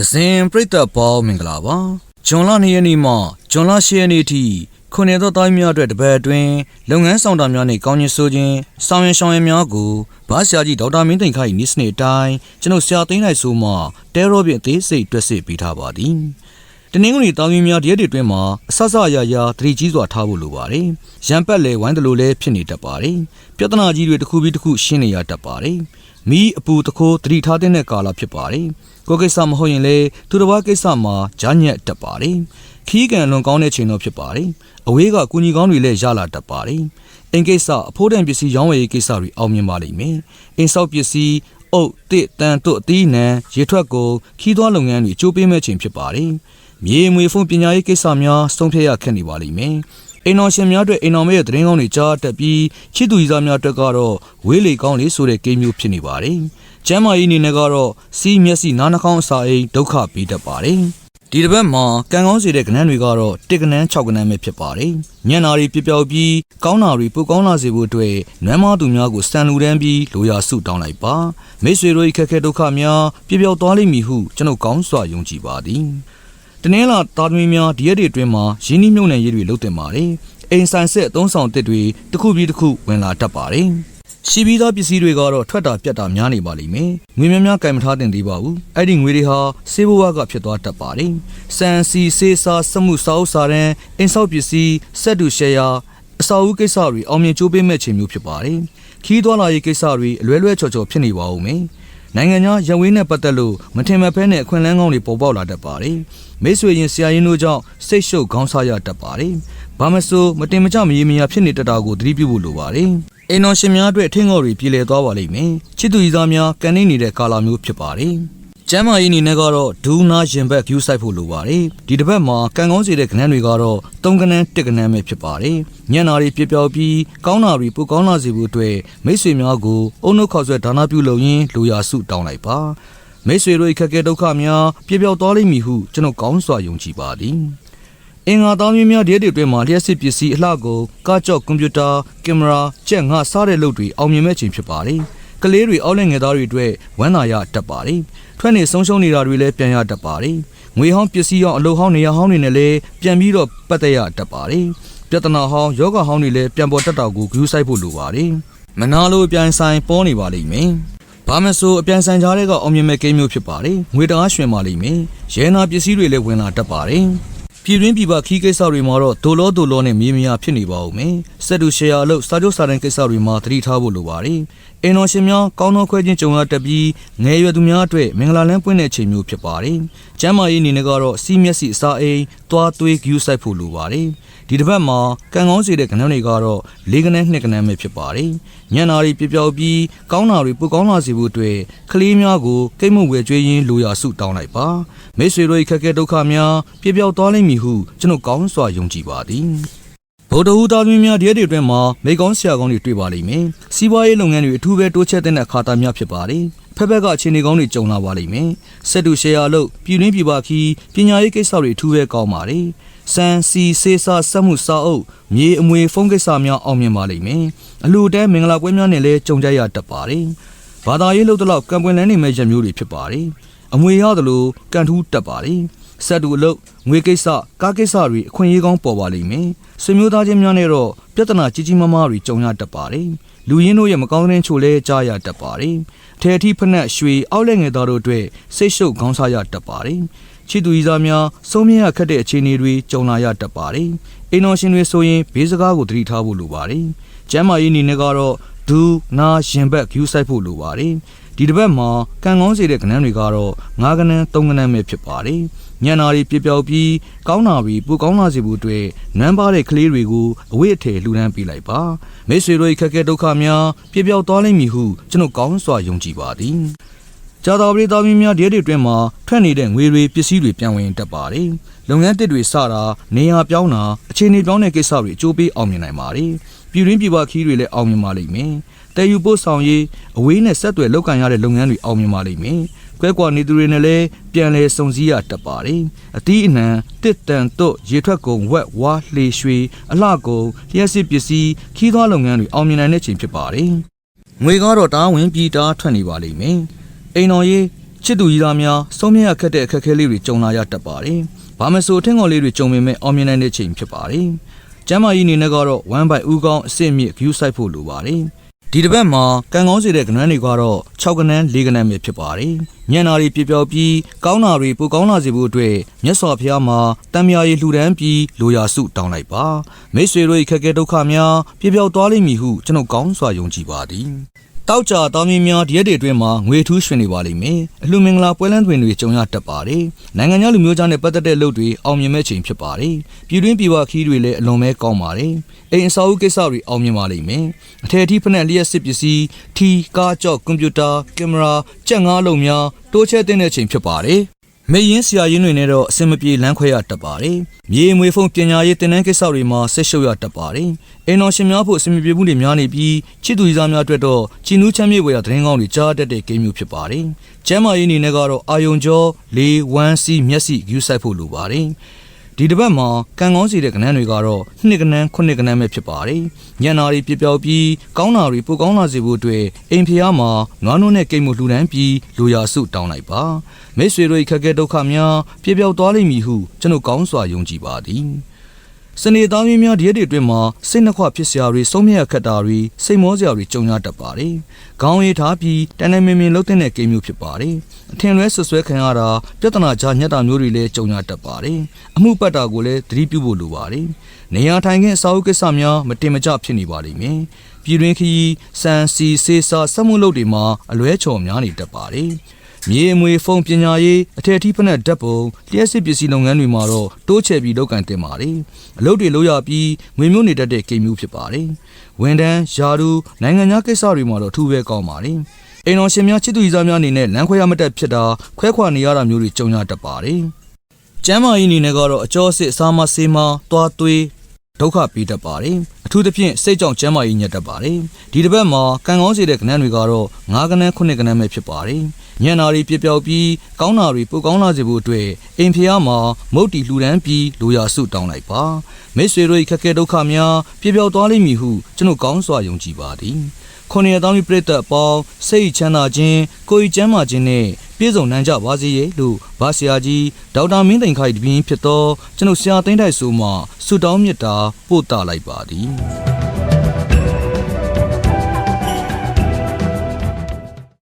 ဒဇင်ပြိတ္တပေါင်းမင်္ဂလာပါဂျွန်လ2ရက်နေ့မှဂျွန်လ10ရက်နေ့ထိခုနှစ်သောတိုင်းများအတွက်တပတ်အတွင်းလုပ်ငန်းဆောင်တာများနှင့်ကောင်းကျိုးဆိုခြင်းဆောင်ရွက်ဆောင်ရွက်များကိုဘာဆရာကြီးဒေါက်တာမင်းသိန်ခိုင်ဤစနေအတိုင်းကျွန်ုပ်ဆရာသိန်းလိုက်ဆိုမှတဲရောပြင်အသေးစိတ်တွက်စစ်ပေးထားပါသည် တနင်္ဂနွေတောင်းရင်များတရက်တွေအတွင်းမှာအဆဆအရာရာသတိကြီးစွာထားဖို့လိုပါတယ်။ရံပတ်လေဝိုင်းတလို့လည်းဖြစ်နေတတ်ပါတယ်။ပြဿနာကြီးတွေတစ်ခုပြီးတစ်ခုရှင်းနေရတတ်ပါတယ်။မိအပူတခိုးသတိထားတဲ့ကာလဖြစ်ပါတယ်။ကိုယ်ကိစ္စမဟုတ်ရင်လေသူတစ်ပါးကိစ္စမှာဂျာညက်တတ်ပါတယ်။ခီးကန်လွန်ကောင်းတဲ့ချိန်တော့ဖြစ်ပါတယ်။အဝေးကကုညီကောင်းတွေလည်းရလာတတ်ပါတယ်။အင်ကိစ္စအဖိုးတန်ပစ္စည်းရောင်းဝယ်ရေးကိစ္စတွေအောင်မြင်ပါလိမ့်မယ်။အင်ဆောက်ပစ္စည်းအုတ်တစ်တန်တို့အသီးနှံရေထွက်ကိုခီးသွွားလုပ်ငန်းတွေအကျိုးပေးမဲ့ချိန်ဖြစ်ပါတယ်။ မြေမွေဖုန်းပညာရေးကိစ္စများဆုံးဖြတ်ရခက်နေပါလိမ့်မယ်။အိမ်တော်ရှင်များအတွက်အိမ်တော်မဲရဲ့သတင်းကောင်းတွေကြားတက်ပြီးချစ်သူကြီးစားများအတွက်ကတော့ဝေးလေကောင်းလေဆိုတဲ့ကိန်းမျိုးဖြစ်နေပါတယ်။ကျမ်းမာရေးအနေနဲ့ကတော့စီးမျက်စိနားနှာခေါင်းအစာအိမ်ဒုက္ခပေးတတ်ပါတယ်။ဒီတစ်ပတ်မှာကံကောင်းစေတဲ့ကဏ္ဍတွေကတော့တစ်ကဏ္ဍ6ကဏ္ဍပဲဖြစ်ပါတယ်။ညံ့နာတွေပြပြောက်ပြီးကောင်းတာတွေပိုကောင်းလာစေဖို့အတွက်နွမ်းမသူများကိုစံလူတန်းပြီးလိုရာစုတောင်းလိုက်ပါ။မိတ်ဆွေတို့၏ခက်ခဲဒုက္ခများပြပြောက်သွားလိမ့်မည်ဟုကျွန်ုပ်ကောင်းစွာယုံကြည်ပါသည်။ တနင်္လာသားသမီးများဒီရက်တွေအတွင်းမှာရင်းနှီးမြှုပ်နှံရေးတွေလုပ်တင်ပါတယ်။အိမ်ဆိုင်ဆက်အသုံးဆောင်တစ်တွေတစ်ခုပြီးတစ်ခုဝင်လာတတ်ပါတယ်။ရှိပြီးသားပစ္စည်းတွေကတော့ထွက်တာပြတ်တာများနေပါလိမ့်မယ်။ငွေများများကင်မထားတင်သေးပါဘူး။အဲ့ဒီငွေတွေဟာစေဘဝကဖြစ်သွားတတ်ပါတယ်။စံစီစေးစာစမှုစာအုပ်စာတန်းအင်ဆောက်ပစ္စည်းစက်တူရှယ်ယာအစာအုပ်ကိစ္စတွေအောင်မြင်ကြိုးပေးမဲ့ချိန်မျိုးဖြစ်ပါတယ်။ခီးသွွာလာရေးကိစ္စတွေအလွဲလွဲချော်ချော်ဖြစ်နေပါဦးမယ်။ နိုင်ငံခြားရဝေးနဲ့ပတ်သက်လို့မထင်မှတ်ဖဲနဲ့အခွင့်အလမ်းကောင်းတွေပေါ်ပေါက်လာတတ်ပါတယ်။မိတ်ဆွေရင်ဆရာရင်းတို့ကြောင့်စိတ်ရှုပ်ခေါင်းစားရတတ်ပါတယ်။ဘာမဆိုမတင်မကျမရေမရဖြစ်နေတတ်တာကိုသတိပြုဖို့လိုပါတယ်။အိမ်တော်ရှင်များအတွက်အထင်ကော်တွေပြည်လည်သွားပါလိမ့်မယ်။ချစ်သူကြီးသားများကန်နေနေတဲ့ကာလာမျိုးဖြစ်ပါတယ်။ ကျမ်းမာရေးအနေနဲ့ကတော့ဒူးနာရင်ဘက် view site ဖို့လိုပါတယ်ဒီတစ်ပတ်မှာကံကောင်းစေတဲ့ကဏ္ဍတွေကတော့၃ကဏ္ဍတစ်ကဏ္ဍပဲဖြစ်ပါတယ်ညံ့နာတွေပြပြောက်ပြီးကောင်းတာတွေပိုကောင်းလာစေဖို့အတွက်မိတ်ဆွေများကိုအုံနှုတ်ခေါ်ဆွဲဒါနပြုလုပ်ရင်းလူရာစုတောင်းလိုက်ပါမိတ်ဆွေတို့အခက်အခဲဒုက္ခများပြပြောက်သွားလိမ့်မည်ဟုကျွန်တော်ကောင်းစွာယုံကြည်ပါသည်အင်္ဂါသားမျိုးများဒီရက်တွေအတွင်းမှာလျှက်စစ်ပစ္စည်းအလှကိုကားကြော့ကွန်ပျူတာကင်မရာကြက်ငါစားတဲ့လုပ်တွေအောင်မြင်မဲ့ချိန်ဖြစ်ပါတယ် ကလေးတွေအောက်လက်ငယ်သားတွေအတွက်ဝမ်းသာရတတ်ပါတယ်။ထွက်နေဆုံးရှုံးနေတာတွေလည်းပြန်ရတတ်ပါတယ်။ငွေဟောင်းပစ္စည်းဟောင်းအလုပ်ဟောင်းနေရာဟောင်းတွေနဲ့လည်းပြန်ပြီးတော့ပတ်သက်ရတတ်ပါတယ်။ပြဿနာဟောင်းယောဂဟောင်းတွေလည်းပြန်ပေါ်တက်တာကိုဂရုစိုက်ဖို့လိုပါတယ်။မနာလိုအပြန်ဆိုင်ပေါ်နေပါလိမ့်မယ်။ဘာမဆိုအပြန်ဆိုင်ကြားတဲ့ကအောင်မြင်မဲ့ကိန်းမျိုးဖြစ်ပါတယ်။ငွေတအားရွှင်ပါလိမ့်မယ်။ရဲနာပစ္စည်းတွေလည်းဝင်လာတတ်ပါတယ်။ ပြည်တွင်းပြည်ပခီးကိစ္စတွေမှာတော့ဒိုလောဒိုလောနဲ့မြေမြာဖြစ်နေပါဦးမယ်။စက်တူရှယ်ယာအလုပ်စာချုပ်စာတမ်းကိစ္စတွေမှာသတိထားဖို့လိုပါတယ်။အင်တော်ရှင်များကောင်းသောခွဲခြင်းကြုံရတတ်ပြီးငယ်ရွယ်သူများအတွက်မင်္ဂလာလန်းပွင့်တဲ့ချိန်မျိုးဖြစ်ပါတယ်။ ကျမ်းမာရေးအနေနဲ့ကတော့စီးမျက်စိအစာအိမ်သွားသွေးဂယူးဆိုင်ဖို့လိုပါတယ်။ဒီတစ်ပတ်မှာကံကောင်းစေတဲ့ကဏ္ဍတွေကတော့လေးကနန်းနှစ်ကနန်းပဲဖြစ်ပါတယ်။ညံ့နာတွေပြပြောက်ပြီးကောင်းတာတွေပိုကောင်းလာစေဖို့အတွက်ကလေးများကိုကိတ်မုတ်ဝယ်ကျွေးရင်းလိုရာစုတောင်းလိုက်ပါ။မိတ်ဆွေတို့ခက်ခဲဒုက္ခများပြပြောက်သွားလိမ့်မည်ဟုကျွန်တော်ကောင်းစွာယုံကြည်ပါသည်။ဗုဒ္ဓဟူသားသမီးများဒီရက်တွေအတွင်းမှာမိကောင်းဆရာကောင်းတွေတွေ့ပါလိမ့်မယ်။စီးပွားရေးလုပ်ငန်းတွေအထူးပဲတိုးချဲ့တဲ့အခါသားများဖြစ်ပါတယ်။ ဖက်ဖက်ကအခြေအနေကောင်းတွေကြုံလာပါလိမ့်မယ်။စက်တူရှယ်ယာလို့ပြည်တွင်းပြည်ပခီးပညာရေးကိစ္စတွေအထူးပဲကောင်းပါတယ်။စံစီစေးစာစက်မှုစာအုပ်မြေအမွေဖုန်းကိစ္စများအောင်မြင်ပါလိမ့်မယ်။အလှူတဲမင်္ဂလာပွဲများနဲ့လည်းကြုံကြရတတ်ပါတယ်။ဘာသာရေးလို့တော့ကံပွင့်လန်းနေမဲ့ရက်မျိုးတွေဖြစ်ပါတယ်။အမွေရသလိုကံထူးတက်ပါတယ်။ ဆက်တူအလုပ်ငွေကိစ္စကားကိစ္စတွေအခွင့်အရေးကောင်းပေါ်ပါလိမ့်မယ်။ဆွေမျိုးသားချင်းများနဲ့တော့ပြဿနာကြီးကြီးမားမားတွေကြုံရတတ်ပါတယ်။လူရင်းတို့ရဲ့မကောင်းတဲ့ချို့လဲကြားရတတ်ပါတယ်။ထဲအထိဖက်နှက်ရွှေအောက်လက်ငယ်သားတို့အတွက်စိတ်ရှုပ်ခေါင်းစားရတတ်ပါတယ်။ချစ်သူကြီးသားများစုံမြင်ရခက်တဲ့အခြေအနေတွေကြုံလာရတတ်ပါတယ်။အိမ်တော်ရှင်တွေဆိုရင်ဘေးစကားကိုသတိထားဖို့လိုပါတယ်။ကျမ်းမာရေးအနေနဲ့ကတော့ဒူနာရင်ဘက်ဂယူးဆိုင်ဖို့လိုပါတယ်။ ဒီတစ်ပတ်မှာကံကောင်းစေတဲ့ကဏ္ဍတွေကတော့ငါးကဏ္ဍသုံးကဏ္ဍပဲဖြစ်ပါတယ်။ညံနာတွေပြပြောက်ပြီးကောင်းတာတွေပိုကောင်းလာစေဖို့အတွက်နမ်းပါတဲ့ကလေးတွေကိုအဝိအထည်လှူဒန်းပေးလိုက်ပါ။မိတ်ဆွေတို့ခက်ခဲဒုက္ခများပြပြောက်သွားလိမ့်မည်ဟုကျွန်တော်ကောင်းစွာယုံကြည်ပါသည်။ကြာတော်ပြည်သားမင်းများဒီရက်တွေအတွင်းမှာထွက်နေတဲ့ငွေတွေပစ္စည်းတွေပြန်ဝင်တတ်ပါတယ်။လုပ်ငန်းတစ်တွေစတာနေရာပြောင်းတာအခြေအနေပြောင်းတဲ့ကိစ္စတွေအကျိုးပေးအောင်မြင်နိုင်ပါတယ်။ပြည်တွင်းပြည်ပခီးတွေလည်းအောင်မြင်ပါလိမ့်မယ်။ တည်ယူပို့ဆောင်ရေးအဝေးနဲ့ဆက်သွယ်လုပ်ကင်ရတဲ့လုပ်ငန်းတွေအောင်မြင်ပါလိမ့်မယ်။ကွဲကွာနေသူတွေနဲ့လည်းပြန်လဲစုံစည်းရတတ်ပါတယ်။အတီးအနှံတစ်တန်တို့ရေထွက်ကုန်ဝက်ဝါလှေရွှေအလှကုန်လျှက်စစ်ပစ္စည်းခီးသွွားလုပ်ငန်းတွေအောင်မြင်နိုင်တဲ့ချိန်ဖြစ်ပါတယ်။ငွေကတော့တားဝင်ပြီးတားထွက်နေပါလိမ့်မယ်။အိမ်တော်ရေးချစ်သူကြီးသားများဆုံးမြတ်ရခက်တဲ့အခက်အခဲလေးတွေကြုံလာရတတ်ပါတယ်။ဘာမဆိုအထင်ကော်လေးတွေကြုံပေမဲ့အောင်မြင်နိုင်တဲ့ချိန်ဖြစ်ပါတယ်။ကျမ်းမာရေးအနေနဲ့ကတော့ဝမ်းပိုက်ဥကောင်းအစ်စ်မြစ်ဂယူးဆိုင်ဖို့လိုပါတယ်။ ဒီတစ်ပတ်မှာကံကောင်းစေတဲ့ကဏ္ဍတွေကတော့6ကဏ္ဍ4ကဏ္ဍပဲဖြစ်ပါတယ်။ညံနာတွေပြပြောပြီးကောင်းတာတွေပိုကောင်းလာစေဖို့အတွက်မြတ်စွာဘုရားမှာတန်မြာရီလှူဒန်းပြီးလိုရာစုတောင်းလိုက်ပါ။မိတ်ဆွေတို့၏ခက်ခဲဒုက္ခများပြပြောသွားလိမ့်မည်ဟုကျွန်တော်ကောင်းစွာယုံကြည်ပါသည်။ တောက်ကြတောင်းမင်းများဒီရက်တွေအတွင်းမှာငွေထူးရွှင်နေပါလိမ့်မယ်။အလှမင်္ဂလာပွဲလန်းတွင်တွေကြုံရတတ်ပါတယ်။နိုင်ငံခြားလူမျိုးသားနဲ့ပတ်သက်တဲ့လုပ်တွေအောင်မြင်မဲ့ချိန်ဖြစ်ပါတယ်။ပြည်တွင်းပြည်ပခီးတွေလည်းအလွန်ပဲကောင်းပါတယ်။အိမ်အဆောက်အဦကိစ္စတွေအောင်မြင်ပါလိမ့်မယ်။အထည်အထီးဖက်နဲ့လျှက်စစ်ပစ္စည်းထီကားကြော့ကွန်ပျူတာကင်မရာကြက်ငါးလုံးများတိုးချဲတဲ့ချိန်ဖြစ်ပါတယ်။ မေရင်ဆရာရင်းတွေနဲ့တော့အစင်မပြေလမ်းခွဲရတတ်ပါတယ်။မြေမွေဖုံပညာရေးတင်နန်းကိစ္စတွေမှာဆက်ရှုပ်ရတတ်ပါတယ်။အိမ်တော်ရှင်များဖို့အစင်မပြေမှုတွေများနေပြီးချစ်သူကြီးစားများအတွက်တော့ချီနူးချမ်းမြေဝေရသတင်းကောင်းတွေကြားတတ်တဲ့ဂိမ်းမျိုးဖြစ်ပါတယ်။ကျမ်းမာရေးအနေနဲ့ကတော့အာယုံကျော်လေးဝမ်းစီမျက်စိဂူးဆိုင်ဖို့လိုပါတယ်။ ဒီတစ်ပတ်မှာကံကောင်းစီတဲ့ကဏ္ဍတွေကတော့နှစ်ကဏ္ဍခုနှစ်ကဏ္ဍပဲဖြစ်ပါတယ်။ညံနာတွေပြပြောက်ပြီးကောင်းတာတွေပိုကောင်းလာစေဖို့အတွက်အိမ်ဖျားမှာနွားနို့နဲ့ကိတ်မှုလှူဒန်းပြီးလူရာစုတောင်းလိုက်ပါ။မိတ်ဆွေတို့၏ခက်ခဲဒုက္ခများပြပြောက်သွားလိမ့်မည်ဟုကျွန်တော်ကောင်းစွာယုံကြည်ပါသည်။ စနေသားမင်းများဒီရက်တွေအတွင်းမှာစိတ်နှခွဖြစ်စရာတွေဆုံးမြတ်ခက်တာတွေစိတ်မောစရာတွေကြုံရတတ်ပါတယ်။ခေါင်းရည်ထားပြီးတန်တန်မင်မင်လှုပ်တဲ့ကိမ်းမျိုးဖြစ်ပါတယ်။အထင်လွဲဆွဆွဲခံရတာပြဿနာကြားညက်တာမျိုးတွေလည်းကြုံရတတ်ပါတယ်။အမှုပတ်တာကိုလည်းသတိပြုဖို့လိုပါတယ်။နေရာထိုင်ခင်းအစာအုပ်ကိစ္စများမတင်မကျဖြစ်နေပါလိမ့်မယ်။ပြည်တွင်းခရီးစံစီစေးစာစက်မှုလုပ်တွေမှာအလွဲချော်များနေတတ်ပါတယ်။ မြေအမွေဖုံပညာရေးအထက်အထိဖက်နဲ့ဓာတ်ပုံလျှက်စစ်ပစ္စည်းလုပ်ငန်းတွေမှာတော့တိုးချဲ့ပြီးလုပ်ကင်တင်ပါတယ်အလုပ်တွေလုပ်ရပြီးငွေမျိုးနေတတ်တဲ့ကိန်းမျိုးဖြစ်ပါတယ်ဝန်တန်းယာဒူနိုင်ငံခြားကိစ္စတွေမှာတော့ထူးပဲကောင်းပါတယ်အိမ်တော်ရှင်များချစ်သူကြီးစားများအနေနဲ့လမ်းခွဲရမတက်ဖြစ်တာခွဲခွာနေရတာမျိုးတွေကြုံရတတ်ပါတယ်ကျမ်းမာရေးအနေနဲ့ကတော့အကျော်စစ်အစားမဆေးမသွားသွေး ဒုက္ခပေးတတ်ပါတယ်အထူးသဖြင့်စိတ်ကြောင့်ကျမ်းမာရေးညက်တတ်ပါတယ်ဒီတစ်ပတ်မှာကံကောင်းစေတဲ့ကဏ္ဍတွေကတော့၅ကဏ္ဍ9ကဏ္ဍပဲဖြစ်ပါတယ်ညံနာတွေပြပြောက်ပြီးကောင်းတာတွေပိုကောင်းလာစေဖို့အတွက်အိမ်ဖျားမှာမုတ်တီလှူဒန်းပြီးလိုရာစုတောင်းလိုက်ပါမိတ်ဆွေတို့၏ခက်ခဲဒုက္ခများပြပြောက်သွားလိမ့်မည်ဟုကျွန်တော်ကောင်းစွာယုံကြည်ပါသည်ခုနှစ်တောင်းပြည့်တဲ့အပေါင်းစိတ်ချမ်းသာခြင်းကိုယ်ဤကျမ်းမာခြင်းနဲ့ ပြည့်စုံနိုင်ကြပါစေရဲ့လို့ဗာဆရာကြီးဒေါက်တာမင်းသိန်ခိုင်တပင်းဖြစ်သောကျွန်တော်ဆရာသိန်းတိုက်ဆိုမှဆုတောင်းမြတ်တာပို့တာလိုက်ပါသည်